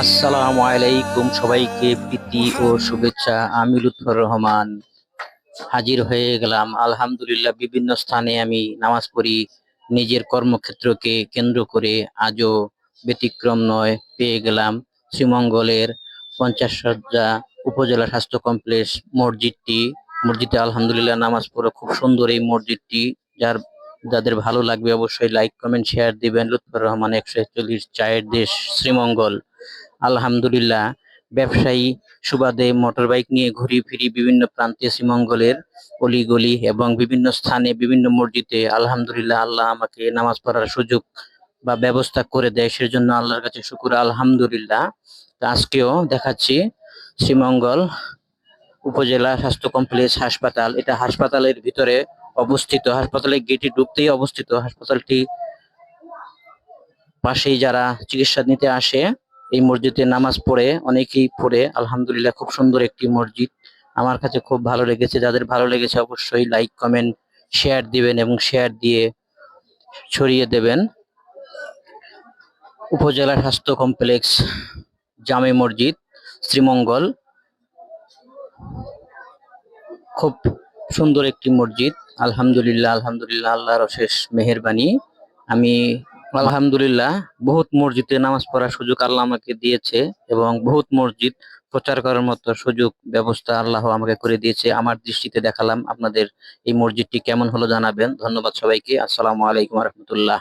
আসসালামু আলাইকুম সবাইকে প্রীতি ও শুভেচ্ছা। আমি লুৎফর রহমান। হাজির হয়ে গেলাম। আলহামদুলিল্লাহ, বিভিন্ন স্থানে আমি নামাজ পড়ি। নিজের কর্মক্ষেত্রকে কেন্দ্র করে আজও ব্যতিক্রম নয়, পেয়ে গেলাম শ্রীমঙ্গলের পঞ্চাশ সজ্জা উপজেলা স্বাস্থ্য কমপ্লেক্স মসজিদটি। মসজিদে আলহামদুলিল্লাহ নামাজ পড়ে খুব সুন্দর এই মসজিদটি। যার, যাদের ভালো লাগবে অবশ্যই লাইক কমেন্ট শেয়ার দিবেন। লুৎফর রহমান একশো একচল্লিশ চায়ের দেশ শ্রীমঙ্গল। আলহামদুলিল্লাহ, ব্যবসায়ী সুবাদে মোটর বাইক নিয়ে ঘুরি ফিরি বিভিন্ন প্রান্তে শ্রীমঙ্গলের অলিগলি এবং বিভিন্ন স্থানে বিভিন্ন মসজিদে আলহামদুলিল্লাহ আল্লাহ আমাকে নামাজ পড়ার সুযোগ বা ব্যবস্থা করে দেয়, সেজন্য আল্লাহর কাছে শুকুর, আলহামদুলিল্লাহ। আজকেও দেখাচ্ছি শ্রীমঙ্গল উপজেলা স্বাস্থ্য কমপ্লেক্স হাসপাতাল। এটা হাসপাতালের ভিতরে অবস্থিত, হাসপাতালের গেটে ঢুকতেই অবস্থিত। হাসপাতালটি পাশেই যারা চিকিৎসা নিতে আসে এই মসজিদে নামাজ পড়ে, অনেকেই পড়ে। আলহামদুলিল্লাহ খুব সুন্দর একটি মসজিদ। আমার কাছে খুব ভালো লেগেছে। যাদের ভালো লেগেছে অবশ্যই লাইক কমেন্ট শেয়ার দিবেন এবং শেয়ার দিয়ে ছড়িয়ে দেবেন। উপজেলা স্বাস্থ্য কমপ্লেক্স জামে মসজিদ, শ্রীমঙ্গল। খুব সুন্দর একটি মসজিদ। আলহামদুলিল্লাহ আলহামদুলিল্লাহ, আল্লাহর অশেষ মেহেরবানি। আমি আলহামদুলিল্লাহ, বহুত মসজিদে নামাজ পড়ার সুযোগ আল্লাহ আমাকে দিয়েছে এবং বহুত মসজিদ প্রচার করার মতো সুযোগ ব্যবস্থা আল্লাহ আমাকে করে দিয়েছে। আমার দৃষ্টিতে দেখালাম আপনাদের এই মসজিদটি কেমন হলো জানাবেন। ধন্যবাদ সবাইকে। আসসালামু আলাইকুম রহমতুল্লাহ।